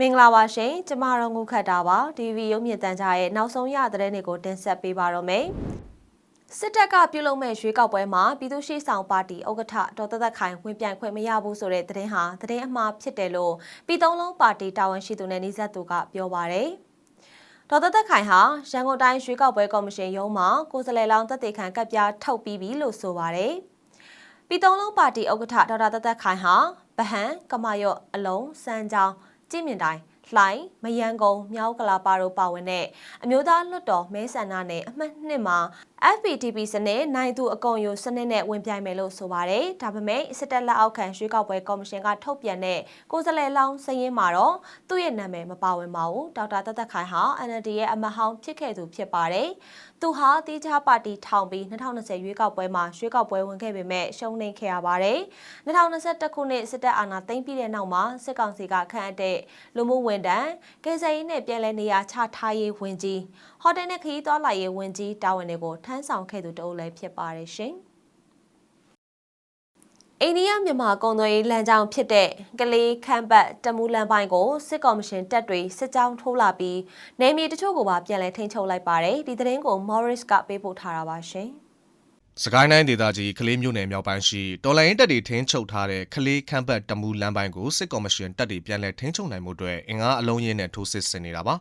မင်္ဂလာပါရှင်ကျမတို့ငုခတ်တာပါဒီဗီရုံမြင့်တန်ကြရဲ့နောက်ဆုံးရသတင်းတွေကိုတင်ဆက်ပေးပါတော့မယ်စစ်တပ်ကပြုလုပ်မဲ့ရွေးကောက်ပွဲမှာပြည်သူ့ရှိဆောင်ပါတီဥက္ကဋ္ဌဒေါ်သက်သက်ခိုင်ဝင်ပြိုင်ခွင့်မရဘူးဆိုတဲ့သတင်းဟာသတင်းအမှားဖြစ်တယ်လို့ပြည်သုံးလုံးပါတီတာဝန်ရှိသူနဲ့နှိစက်သူကပြောပါရယ်ဒေါ်သက်သက်ခိုင်ဟာရန်ကုန်တိုင်းရွေးကောက်ပွဲကော်မရှင်ရုံးမှာကိုယ်စားလှယ်လောင်းတက်တေခံကပ်ပြားထုတ်ပြီးပြီလို့ဆိုပါရယ် ပြည်သုံးလုံးပါတီဥက္ကဋ္ဌဒေါက်တာသက်သက်ခိုင်ဟာဗဟန်ကမာယော့အလုံးစမ်းချောင်းကြည်မြင့်တိုင်းလှိုင်းမယန်းကုန်းမြောက်ကလာပါတို့ပါဝင်တဲ့အမျိုးသားလွတ်တော်မဲဆန္ဒနယ်အမှတ်နှစ်မှာ FPTP စနစ်နိုင်သူအကုန်ယူစနစ်နဲ့ဝင်ပြိုင်မယ်လို့ဆိုပါတယ်။ဒါပေမဲ့စစ်တပ်လက်အောက်ခံရွေးကောက်ပွဲကော်မရှင်ကထုတ်ပြန်တဲ့ကိုယ်စားလှယ်လောင်းစရင်မှာတော့သူ့ရဲ့နာမည်မပါဝင်ပါဘူး။ဒေါက်တာသက်သက်ခိုင်ဟာ NLD ရဲ့အမတ်ဟောင်းဖြစ်ခဲ့သူဖြစ်ပါတယ်။သူဟာတီးခြားပါတီထောင်ပြီး2020ရွေးကောက်ပွဲမှာရွေးကောက်ပွဲဝင်ခဲ့ပေမဲ့ရှုံးနိမ့်ခဲ့ရပါတယ်။2021ခုနှစ်စစ်တပ်အာဏာသိမ်းပြီးတဲ့နောက်မှာစစ်ကောင်စီကခန့်အပ်တဲ့လူမှုဝန်ထမ်းကယ်ဆယ်ရေးနဲ့ပြည်လဲနေရာချထားရေးဝန်ကြီးဟိုတယ်နဲ့ခရီးသွားလာရေးဝန်ကြီးတာဝန်တွေကိုထမ်းဆောင်ခဲ့သူတအုပ်လည်းဖြစ်ပါတယ်ရှင်။အိန္ဒိယမြန်မာကုန်သွယ်ရေးလမ်းကြောင်းဖြစ်တဲ့ကလေးခမ်းပတ်တမူလန်ပိုင်းကိုစစ်ကော်မရှင်တပ်တွေစစ်ကြောင်းထိုးလာပြီးနေမြေတချို့ကိုပါပြန်လည်ထိန်းချုပ်လိုက်ပါတယ်ဒီသတင်းကို Morris ကပေးပို့ထားတာပါရှင်။စကိုင်းတိုင်းဒေသကြီးကလေးမြို့နယ်မြောက်ပိုင်းရှိတော်လိုင်းတပ်တွေထင်းချုပ်ထားတဲ့ကလေးခမ်းပတ်တမူလမ်းပိုင်းကိုစစ်ကော်မရှင်တပ်တွေပြန်လည်ထင်းချုပ်နိုင်မှုအတွက်အင်အားအလုံးရင်းနဲ့ထိုးစစ်ဆင်နေတာပါ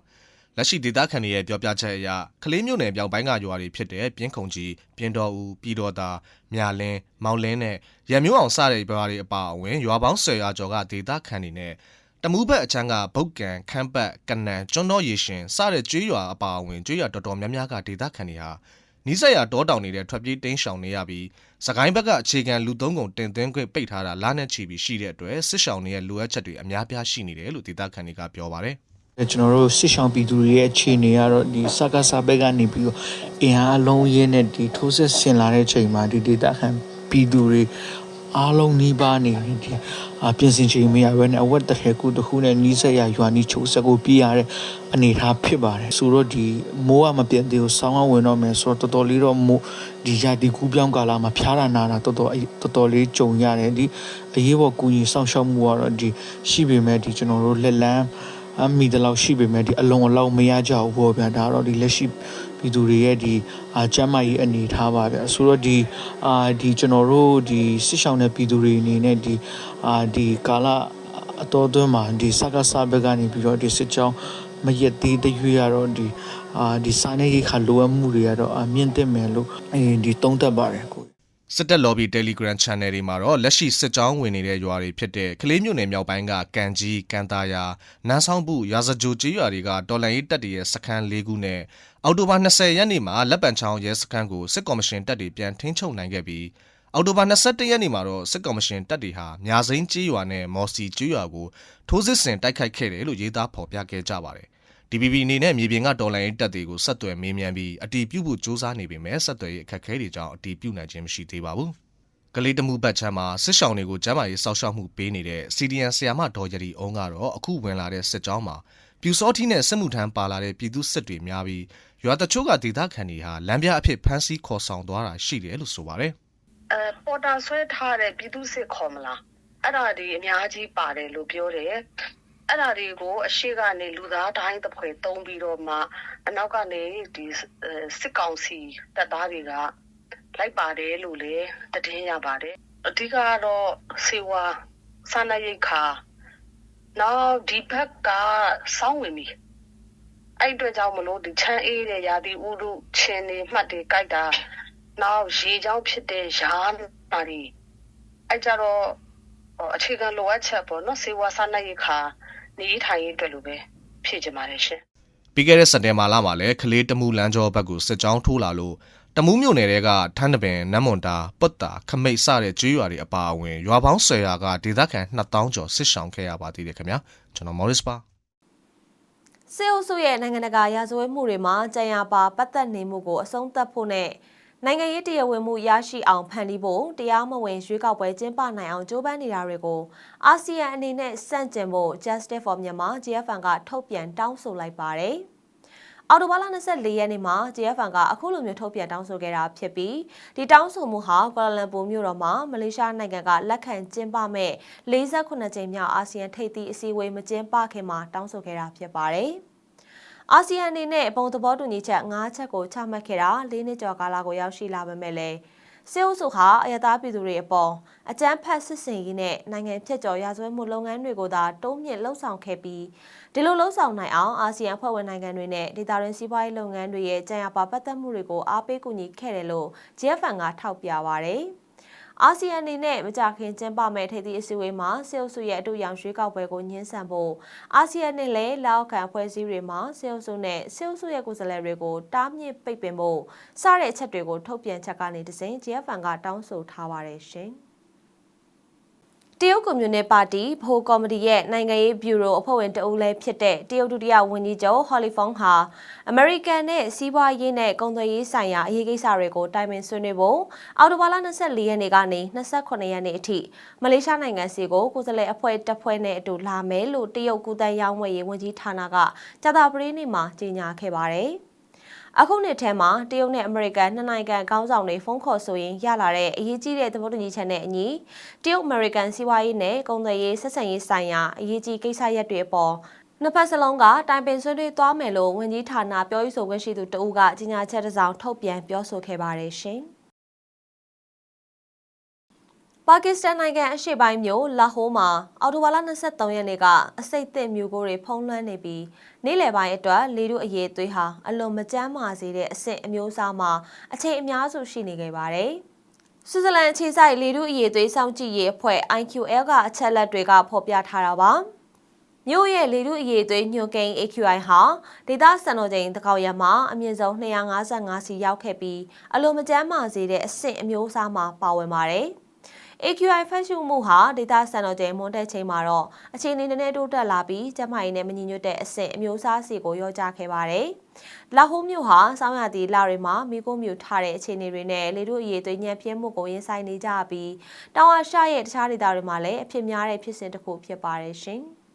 လက်ရှိဒေသခံတွေရဲ့ပြောပြချက်အရကလေးမြို့နယ်မြောက်ပိုင်းကရွာတွေဖြစ်တဲ့ပြင်းခုံကြီးပြင်းတော်ဦးပြည်တော်သာမြလင်းမောင်လင်းနဲ့ရံမျိုးအောင်စတဲ့ရွာတွေအပါအဝင်ရွာပေါင်း10ရွာကျော်ကဒေသခံတွေနဲ့တမူးဘက်အချမ်းကဗုတ်ကန်ခမ်းပတ်ကနန်ကျွန်းတော်ရေရှင်စတဲ့ကျွေးရွာအပါအဝင်ကျွေးရွာတော်တော်များများကဒေသခံတွေဟာနီးစပ်ရာတောတောင်နေတဲ့ထွက်ပြေးတိမ်းရှောင်နေရပြီးစကိုင်းဘက်ကအခြေခံလူသုံးကုန်တင်သွင်းခွင့်ပိတ်ထားတာလနဲ့ချီပြီးရှိတဲ့အတွက်စစ်ရှောင်တွေရဲ့လိုအပ်ချက်တွေအများပြားရှိနေတယ်လို့ဒေသခံတွေကပြောပါတယ် ကျွန်တော်တို့စစ်ဆောင်ပြည်သူတွေရဲ့အခြေအနေကတော့ဒီစကားစာဘက်ကနေပြီးတော့အင်အားအလုံးရင်းနဲ့ဒီထိုးစစ်ဆင်လာတဲ့ချိန်မှာဒီဒေတာခံပြည်သူတွေအားလုံးနှီးပါနေတယ်ဒီအပြင်စင်ချိန်မရဘဲနဲ့အဝတ်တစ်ထည်ကိုတစ်ခုနဲ့နီးစက်ရရွာနီးချိုးစက်ကိုပြရတဲ့အနေအထားဖြစ်ပါတယ်ဆိုတော့ဒီမိုးကမပြတ်သေးဘူးဆောင်းကဝင်တော့မယ်ဆိုတော့တော်တော်လေးတော့မိုးဒီရာဒီကူးပြောင်းကာလမှာဖျားတာနာတာတော်တော်တော်တော်လေးကြုံရတယ်ဒီအရေးပေါ်ကူညီဆောင်ရှောက်မှုကတော့ဒီရှိပေမဲ့ဒီကျွန်တော်တို့လက်လန်း အမိတလောက်ရှိပေမဲ့ဒီအလုံးအလောက်မရကြဘူးပေါ့ဗျာဒါတော့ဒီလက်ရှိပြည်သူတွေရဲ့ဒီအာကျမ်းမာရေးအနေထားပါဗျာဆိုတော့ဒီအာဒီကျွန်တော်တို့ဒီစစ်ဆောင်တဲ့ပြည်သူတွေအနေနဲ့ဒီအာဒီကာလအတော်အတွင်းမှာဒီစကားစားဘက်ကနေပြီးတော့ဒီစစ်ကြောင်းမရက်သေးတရွေ့ရတော့ဒီအာဒီစားနေခါလိုအပ်မှုတွေကတော့အမြင့်တက်မယ်လို့အဲဒီသုံးသပ်ပါတယ်ကို စစ်တပ် lobby Telegram channel တွေမှာတော့လက်ရှိစစ်ကြောင်းဝင်နေတဲ့ရွာတွေဖြစ်တဲ့ကလေးမြို့နယ်မြောက်ပိုင်းကကန်ကြီးကန်တာယာနန်းဆောင်ဘူးရာဇကြိုကျေးရွာတွေကတော်လန်ရေးတပ်တွေရဲ့စခန်း၄ခုနဲ့အောက်တိုဘာ20ရက်နေ့မှာလက်ပံချောင်းရဲစခန်းကိုစစ်ကော်မရှင်တပ်တွေပြန်ထိန်းချုပ်နိုင်ခဲ့ပြီးအောက်တိုဘာ21ရက်နေ့မှာတော့စစ်ကော်မရှင်တပ်တွေဟာမြာစိမ်းကျေးရွာနဲ့မော်စီကျေးရွာကိုထိုးစစ်ဆင်တိုက်ခိုက်ခဲ့တယ်လို့ရေးသားဖော်ပြခဲ့ကြပါတယ်။ DPP အနေနဲ့မြေပြင်ကတော်လိုင်းရေးတပ်တွေကိုဆက်သွယ်မေးမြန်းပြီးအတီးပြုတ်ဖို့စ조사နေပေမဲ့ဆက်သွယ်ရေးအခက်အခဲတွေကြောင့်အတီးပြုတ်နိုင်ခြင်းမရှိသေးပါဘူး။ကလေးတမှုဘတ်ချမ်းမှာစစ်ဆောင်တွေကိုကျမ်းမာရေးစောက်ရှောက်မှုပေးနေတဲ့ CDN ဆရာမဒေါ်ရည်အုံးကတော့အခုဝင်လာတဲ့စစ်ကြောင်းမှာပြူစောထီနဲ့စစ်မှုထမ်းပါလာတဲ့ပြည်သူစစ်တွေများပြီးရွာတချို့ကဒေသခံတွေဟာလမ်းပြအဖြစ်ဖမ်းဆီးခေါ်ဆောင်သွားတာရှိတယ်လို့ဆိုပါတယ်အဲပေါ်တာဆွဲထားတဲ့ပြည်သူစစ်ခေါ်မလားအဲ့ဒါဒီအများကြီးပါတယ်လို့ပြောတယ် အဲ့ဒါတွေကိုအရှိကနေလူသားတိုင်းတစ်ဖွဲ့တုံးပြီးတော့မှအနောက်ကနေဒီစစ်ကောင်စီတပ်သားတွေကလိုက်ပါတယ်လို့လည်းတည်င်းရပါတယ်အဓိကကတော့စေဝါစာနာရိတ်ခါနောက်ဒီဘက်ကစောင်းဝင်ပြီအဲ့အတွက်ကြောင့်မလို့ဒီချမ်းအေးတဲ့ရာသီဥတုချင်းနေမှတ်တွေကြိုက်တာနောက်ရေချောင်းဖြစ်တဲ့ရာနာတွေအဲ့ကြတော့အခြေခံလိုအပ်ချက်ပေါ့နော်စေဝါစာနာရိတ်ခါ နေထိုင်ရေးအတွက်လိုပဲဖြည့်ချင်ပါတယ်ရှင်။ပြီးခဲ့တဲ့စက်တင်ဘာလမှာလည်းကလေးတမှုလမ်းကျောဘက်ကိုစစ်ကြောင်းထိုးလာလို့တမူးမြို့နယ်တွေကထန်းတပင်နမ်းမွန်တာပုတ်တာခမိတ်စတဲ့ကျွေးရွာတွေအပါအဝင်ရွာပေါင်း10ရွာကဒေသခံ2000ကျော်စစ်ဆောင်ခဲ့ရပါသေးတယ်ခင်ဗျာကျွန်တော်မော်ရစ်ပါစစ်အုပ်စုရဲ့နိုင်ငံတကာရာဇဝတ်မှုတွေမှာကြံရပါပတ်သက်နေမှုကိုအဆုံးသတ်ဖို့နဲ့ နိုင်ငံရေးတရားဝင်မှုရရှိအောင်ဖန်တီးဖို့တရားမဝင်ရွေးကောက်ပွဲကျင်းပနိုင်အောင်ကြိုးပမ်းနေတာတွေကိုအာဆီယံအနေနဲ့စန့်ကျင်ဖို့ Justice for Myanmar GFN ကထုတ်ပြန်တောင်းဆိုလိုက်ပါတယ်။အော်တိုဘာလ24ရက်နေ့မှာ JFN ကအခုလိုမျိုးထုတ်ပြန်တောင်းဆိုခဲ့တာဖြစ်ပြီးဒီတောင်းဆိုမှုဟာကွာလာလမ်ပူမြို့တော်မှာမလေးရှားနိုင်ငံကလက်ခံကျင်းပမဲ့48ကြိမ်မြောက်အာဆီယံထိပ်သီးအစည်းအဝေးမကျင်းပခင်မှာတောင်းဆိုခဲ့တာဖြစ်ပါတယ်။ အာဆီယံအနေနဲ့ပုံသဘောတူညီချက်၅ချက်ကိုချမှတ်ခဲ့တာ၄နှစ်ကျော်ကာလကိုရောက်ရှိလာပေမဲ့လည်းစေအုပ်စုဟာအယတားပြည်သူတွေအပေါ်အကြမ်းဖက်စစ်စင်ရေးနဲ့နိုင်ငံဖြတ်ကျော်ရာဇဝတ်မှုလုပ်ငန်းတွေကိုသာတုံးမြင့်လှုပ်ဆောင်ခဲ့ပြီးဒီလိုလှုပ်ဆောင်နိုင်အောင်အာဆီယံဖွဲ့ဝင်နိုင်ငံတွေနဲ့ဒေသတွင်းစီးပွားရေးလုပ်ငန်းတွေရဲ့ကြံရပါပတ်သက်မှုတွေကိုအားပေးကူညီခဲ့တယ်လို့ GFN ကထောက်ပြပါရယ် အာဆီယံအနေနဲ့မကြခင်ကျင်းပမဲ့ထိပ်သီးအစည်းအဝေးမှာစေအုပ်စုရဲ့အတူရောင်ရွေးကောက်ပွဲကိုညှင်းဆန်ဖို့အာဆီယံနဲ့လည်းလောက်ခံဖွဲ့စည်းတွေမှာစေအုပ်စုနဲ့စေအုပ်စုရဲ့ကိုယ်စားလှယ်တွေကိုတားမြစ်ပိတ်ပင်ဖို့စတဲ့အချက်တွေကိုထုတ်ပြန်ချက်ကနေတစဉ် GFN ကတောင်းဆိုထားပါတယ်ရှင်။တ ရုတ်ကွန်မြူနစ်ပါတီဗဟိုကော်မတီရဲ့နိုင်ငံရေးဘျူရိုအဖွဲ့ဝင်တအုပ်လည်းဖြစ်တဲ့တရုတ်ဒုတိယဝန်ကြီးချုပ်ဟော်လီဖုန်းဟာအမေရိကန်နဲ့စီးပွားရေးနဲ့ကုန်သွယ်ရေးဆိုင်ရာအရေးကိစ္စတွေကိုတိုင်ပင်ဆွေးနွေးဖို့အော်တိုဘာလ24ရက်နေ့ကနေ28ရက်နေ့အထိမလေးရှားနိုင်ငံစီကိုကိုယ်စားလှယ်အဖွဲ့တပ်ဖွဲ့နဲ့အတူလာမယ်လို့တရုတ်ကူတန်းရောင်းဝယ်ရေးဝန်ကြီးဌာနကကြာသပတေးနေ့မှာကြေညာခဲ့ပါတယ်။ အခုနှစ်ထဲမှာတရုတ်နဲ့အမေရိကန်နှစ်နိုင်ငံခေါင်းဆောင်တွေဖုန်းခေါ်ဆိုရင်ရလာတဲ့အရေးကြီးတဲ့သဘောတူညီချက်နဲ့အညီတရုတ်အမေရိကန်စီးပွားရေးနဲ့ကုန်သွယ်ရေးဆက်ဆံရေးဆိုင်ရာအရေးကြီးကိစ္စရပ်တွေအပေါ်နှစ်ဖက်စလုံးကတိုင်ပင်ဆွေးနွေးသွားမယ်လို့ဝန်ကြီးဌာနပြောရေးဆိုခွင့်ရှိသူတဦးကကြေညာချက်တစ်စောင်ထုတ်ပြန်ပြောဆိုခဲ့ပါတယ်ရှင်။ ပါကစ္စတန်နိုင်ငံအရှေ့ပိုင်းမြို့လာဟိုးမှာအော်တိုဘာလ23ရက်နေ့ကအစိတ်သစ်မျိုးကိုတွေဖုံးလွှမ်းနေပြီးနေ့လယ်ပိုင်းအတွက်လေထုအရေးသွေးဟာအလွန်မကြမ်းမာစေတဲ့အဆင့်အမျိုးအစားမှာအချိန်အများစုရှိနေခဲ့ပါတယ်။ဆွစ်ဇာလန်အခြေစိုက်လေထုအရေးသွေးစောင့်ကြည့်ရေးအဖွဲ့ IQL ကအချက်လက်တွေကဖော်ပြထားတာပါ။မြို့ရဲ့လေထုအရေးသွေးညှိုကိန်း AQI ဟာဒေသစံတော်ချိန်တကောက်ရမှာအမြင့်ဆုံး255စီရောက်ခဲ့ပြီးအလွန်မကြမ်းမာစေတဲ့အဆင့်အမျိုးအစားမှာပါဝင်ပါတယ်။ AQI ဖတ်ရှုမှုဟာဒေတာစံတော်ချိန်မွန်တက်ချိန်မှာတော့အခြေအနေနည်းနည်းတိုးတက်လာပြီးကျန်းမာရေးနဲ့မညီညွတ်တဲ့အဆင့်အမျိုးအစားစီကိုရောကြခဲ့ပါတယ်။လာဟိုးမြို့ဟာစောင်းရသည့်လတွေမှာမိခိုးမြို့ထားတဲ့အခြေအနေတွေနဲ့လေတို့အရေးသွေးညံပြင်းမှုကိုရင်ဆိုင်နေကြပြီးတောင်အာရှရဲ့တခြားဒေသတွေမှာလည်းအဖြစ်များတဲ့ဖြစ်စဉ်တစ်ခုဖြစ်ပါတယ်ရှင်။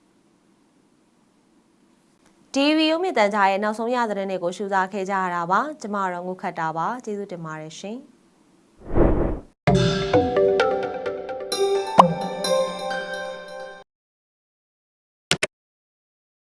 ဒီဗီယိုမြင့်တန်ကြားရဲ့နောက်ဆုံးရသတင်းတွေကိုရှုစားခဲ့ကြရတာပါကျမတို့ငုခတ်တာပါကျေးဇူးတင်ပါတယ်ရှင်